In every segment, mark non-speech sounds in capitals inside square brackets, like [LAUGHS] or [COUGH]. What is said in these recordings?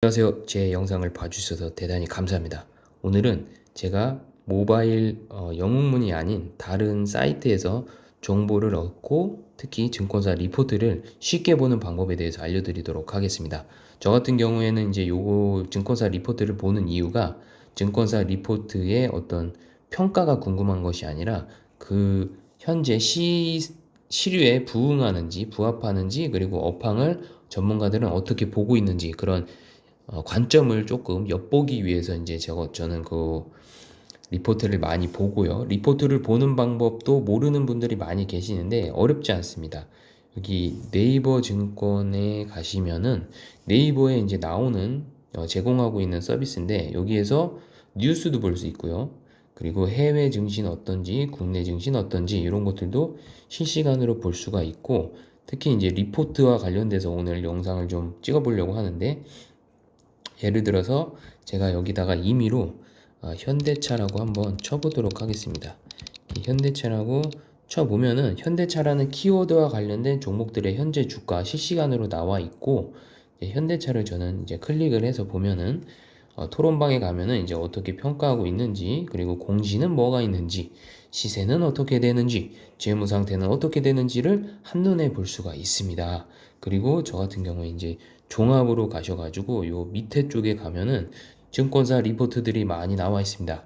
안녕하세요. 제 영상을 봐주셔서 대단히 감사합니다. 오늘은 제가 모바일 어, 영웅문이 아닌 다른 사이트에서 정보를 얻고 특히 증권사 리포트를 쉽게 보는 방법에 대해서 알려드리도록 하겠습니다. 저 같은 경우에는 이제 요거 증권사 리포트를 보는 이유가 증권사 리포트의 어떤 평가가 궁금한 것이 아니라 그 현재 시, 시류에 부응하는지 부합하는지 그리고 업황을 전문가들은 어떻게 보고 있는지 그런 어, 관점을 조금 엿보기 위해서 이제 제가 저는 그 리포트를 많이 보고요. 리포트를 보는 방법도 모르는 분들이 많이 계시는데 어렵지 않습니다. 여기 네이버 증권에 가시면은 네이버에 이제 나오는 어, 제공하고 있는 서비스인데 여기에서 뉴스도 볼 수 있고요. 그리고 해외 증시는 어떤지, 국내 증시는 어떤지 이런 것들도 실시간으로 볼 수가 있고 특히 이제 리포트와 관련돼서 오늘 영상을 좀 찍어 보려고 하는데 예를 들어서 제가 여기다가 임의로 어, 현대차라고 한번 쳐보도록 하겠습니다. 이 현대차라고 쳐보면은 현대차라는 키워드와 관련된 종목들의 현재 주가 실시간으로 나와 있고 현대차를 저는 이제 클릭을 해서 보면은 어, 토론방에 가면은 이제 어떻게 평가하고 있는지 그리고 공시는 뭐가 있는지 시세는 어떻게 되는지 재무 상태는 어떻게 되는지를 한눈에 볼 수가 있습니다. 그리고 저 같은 경우에 이제 종합으로 가셔가지고 요 밑에 쪽에 가면은 증권사 리포트들이 많이 나와 있습니다.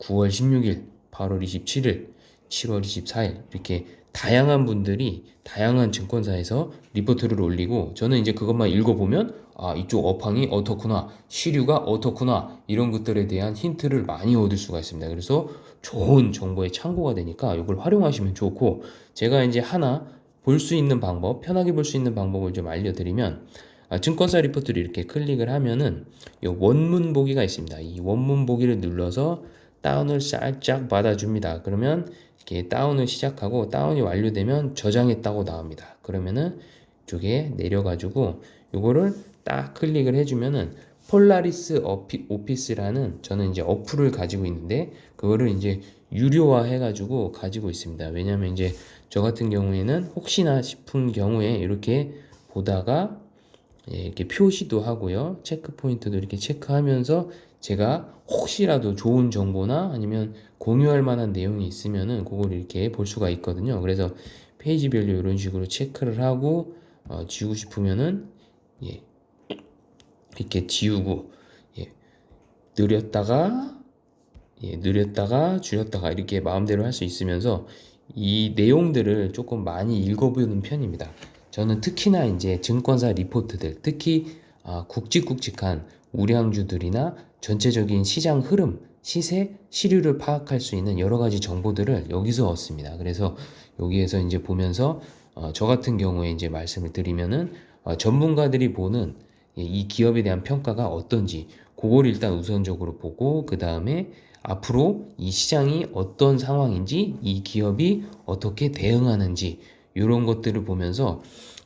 9월 16일, 8월 27일, 7월 24일 이렇게 다양한 분들이 다양한 증권사에서 리포트를 올리고 저는 이제 그것만 읽어보면 아 이쪽 업황이 어떻구나 시류가 어떻구나 이런 것들에 대한 힌트를 많이 얻을 수가 있습니다. 그래서 좋은 정보의 참고가 되니까 이걸 활용하시면 좋고 제가 이제 하나 볼 수 있는 방법 편하게 볼 수 있는 방법을 좀 알려드리면 아, 증권사 리포트를 이렇게 클릭을 하면은 이 원문 보기가 있습니다. 이 원문 보기를 눌러서 다운을 살짝 받아줍니다. 그러면 이렇게 다운을 시작하고 다운이 완료되면 저장했다고 나옵니다. 그러면은 이쪽에 내려가지고 요거를 딱 클릭을 해주면은 폴라리스 어피, 오피스라는 저는 이제 어플을 가지고 있는데 그거를 이제 유료화 해가지고 가지고 있습니다. 왜냐면 이제 저 같은 경우에는 혹시나 싶은 경우에 이렇게 보다가 예, 이렇게 표시도 하고요. 체크 포인트도 이렇게 체크하면서 제가 혹시라도 좋은 정보나 아니면 공유할 만한 내용이 있으면은 그걸 이렇게 볼 수가 있거든요. 그래서 페이지별로 이런 식으로 체크를 하고 어, 지우고 싶으면은 예, 이렇게 지우고 예, 느렸다가 예, 느렸다가 줄였다가 이렇게 마음대로 할 수 있으면서 이 내용들을 조금 많이 읽어보는 편입니다. 저는 특히나 이제 증권사 리포트들, 특히 아, 굵직굵직한 우량주들이나 전체적인 시장 흐름, 시세, 시류를 파악할 수 있는 여러 가지 정보들을 여기서 얻습니다. 그래서 여기에서 이제 보면서 어, 저 같은 경우에 이제 말씀을 드리면은 어, 전문가들이 보는 이 기업에 대한 평가가 어떤지 그걸 일단 우선적으로 보고 그 다음에 앞으로 이 시장이 어떤 상황인지 이 기업이 어떻게 대응하는지 이런 것들을 보면서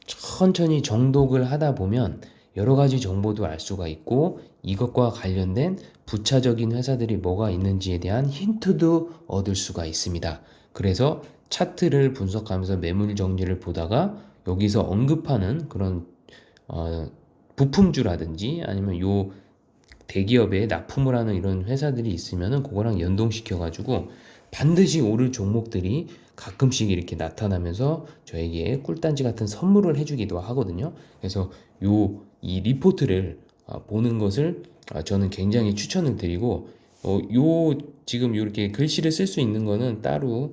천천히 정독을 하다 보면 여러 가지 정보도 알 수가 있고 이것과 관련된 부차적인 회사들이 뭐가 있는지에 대한 힌트도 얻을 수가 있습니다. 그래서 차트를 분석하면서 매물 정리를 보다가 여기서 언급하는 그런 어, 부품주라든지 아니면 요 대기업에 납품을 하는 이런 회사들이 있으면은 그거랑 연동시켜 가지고 반드시 오를 종목들이 가끔씩 이렇게 나타나면서 저에게 꿀단지 같은 선물을 해주기도 하거든요. 그래서 요 이 리포트를 어, 보는 것을 어, 저는 굉장히 추천을 드리고 어, 요 지금 이렇게 글씨를 쓸 수 있는 거는 따로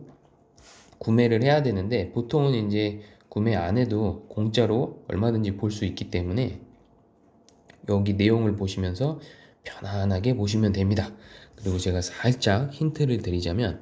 구매를 해야 되는데 보통은 이제 구매 안 해도 공짜로 얼마든지 볼 수 있기 때문에 여기 내용을 보시면서 편안하게 보시면 됩니다. 그리고 제가 살짝 힌트를 드리자면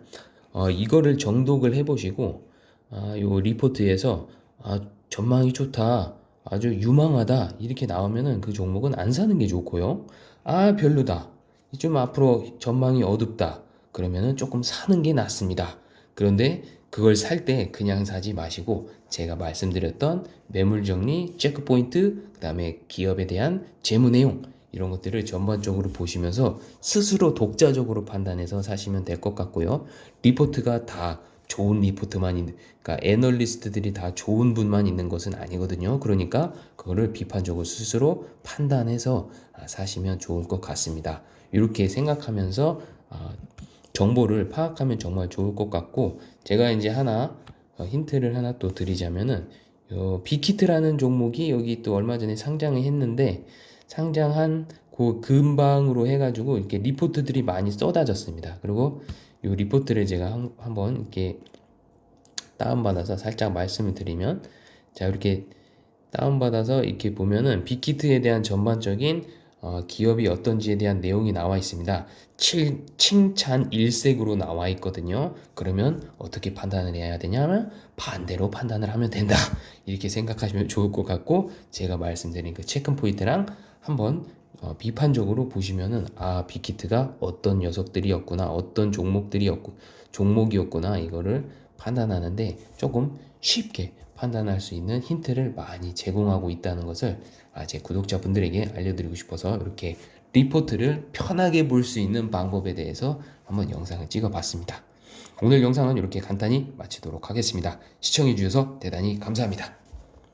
어, 이거를 정독을 해보시고 아, 요 리포트에서 아, 전망이 좋다, 아주 유망하다 이렇게 나오면은 그 종목은 안 사는 게 좋고요. 아 별로다, 좀 앞으로 전망이 어둡다 그러면은 조금 사는 게 낫습니다. 그런데 그걸 살 때 그냥 사지 마시고 제가 말씀드렸던 매물 정리, 체크 포인트, 그다음에 기업에 대한 재무 내용 이런 것들을 전반적으로 보시면서 스스로 독자적으로 판단해서 사시면 될 것 같고요. 리포트가 다 좋은 리포트만 있는 그러니까 애널리스트들이 다 좋은 분만 있는 것은 아니거든요. 그러니까 그거를 비판적으로 스스로 판단해서 아, 사시면 좋을 것 같습니다. 이렇게 생각하면서 아, 정보를 파악하면 정말 좋을 것 같고 제가 이제 하나 어, 힌트를 하나 또 드리자면은 요 빅히트라는 종목이 여기 또 얼마 전에 상장을 했는데 상장한 그 근방으로 해가지고 이렇게 리포트들이 많이 쏟아졌습니다. 그리고 이 리포트를 제가 한, 한번 이렇게 다운받아서 살짝 말씀을 드리면 자 이렇게 다운받아서 이렇게 보면은 빅히트에 대한 전반적인 어, 기업이 어떤지에 대한 내용이 나와 있습니다. 칠, 칭찬 일색으로 나와 있거든요. 그러면 어떻게 판단을 해야 되냐면 반대로 판단을 하면 된다. [LAUGHS] 이렇게 생각하시면 좋을 것 같고 제가 말씀드린 그 체크 포인트랑 한번 어, 비판적으로 보시면은 아 빅히트가 어떤 녀석들이었구나 어떤 종목들이었고 종목이었구나 이거를 판단하는데 조금 쉽게 판단할 수 있는 힌트를 많이 제공하고 있다는 것을 아, 제 구독자분들에게 알려드리고 싶어서 이렇게 리포트를 편하게 볼 수 있는 방법에 대해서 한번 영상을 찍어봤습니다. 오늘 영상은 이렇게 간단히 마치도록 하겠습니다. 시청해주셔서 대단히 감사합니다.